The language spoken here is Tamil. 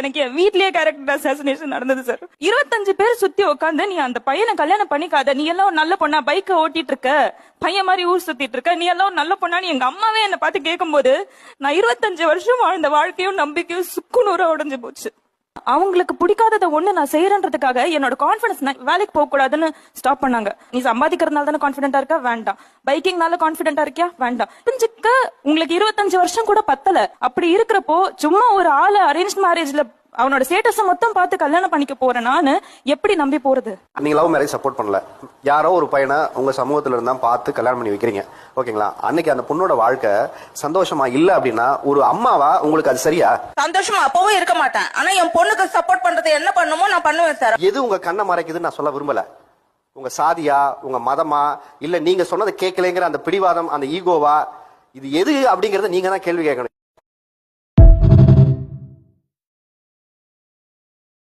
எனக்கு என் வீட்லயே கேரக்டர் அசாசினேஷன் நடந்தது சார் இருபத்தஞ்சு பேர் சுத்தி உட்காந்து நீ அந்த பையனை கல்யாணம் பண்ணிக்காத. நீ எல்லாம் ஒரு நல்ல பொண்ணா பைக்க ஓட்டிட்டு இருக்க. பையன் மாதிரி ஊர் சுத்திட்டு இருக்க. நீ எல்லாம் ஒரு நல்ல பொண்ணான்னு எங்க அம்மாவே என்ன பார்த்து கேட்கும் போது நான் இருபத்தஞ்சு வருஷம் வாழ்ந்த வாழ்க்கையும் நம்பிக்கையும் சுக்குநூறா உடைஞ்சு போச்சு. அவங்களுக்கு பிடிக்காதத ஒண்ணு நான் செய்யறன்றதுக்காக என்னோட கான்பிடன்ஸ் வேலைக்கு போக கூடாதுன்னு ஸ்டாப் பண்ணாங்க. நீ சம்பாதிக்கிறதுனால தானே கான்பிடென்டா இருக்க? வேண்டாம். பைக்கிங்னால கான்பிடென்டா இருக்கியா? வேண்டாம். புரிஞ்சுக்க? உங்களுக்கு இருபத்தஞ்சு வருஷம் கூட பத்தல. அப்படி இருக்கிறப்போ சும்மா ஒரு ஆளு அரேஞ்ச் மேரேஜ்ல அவனோட ஸ்டேட்டஸ மொத்தம் பார்த்து கல்யாணம் பண்ணிக்க போறேன் நானு எப்படி நம்பி போறது? நீங்க லவ் மேரேஜ் சப்போர்ட் பண்ணல. யாரோ ஒரு பையனை உங்க சமூகத்துல இருந்தா பார்த்து கல்யாணம் பண்ணி வைக்கிறீங்க. ஓகேங்களா? அன்னைக்கு அந்த பொண்ணோட வாழ்க்கை சந்தோஷமா இல்ல அப்படின்னா ஒரு அம்மாவா உங்களுக்கு அது சரியா? சந்தோஷமா அப்பவும் இருக்க மாட்டேன். ஆனா என் பொண்ணுக்கு சப்போர்ட் பண்றது என்ன பண்ணுமோ நான் பண்ணுவேன் சார். எது உங்க கண்ணை மறைக்குதுன்னு நான் சொல்ல விரும்பல. உங்க சாதியா உங்க மதமா இல்ல நீங்க சொன்னதை கேட்கலைங்கிற அந்த பிடிவாதம் அந்த ஈகோவா இது எது அப்படிங்கறத நீங்க தான் கேள்வி கேட்கணும்.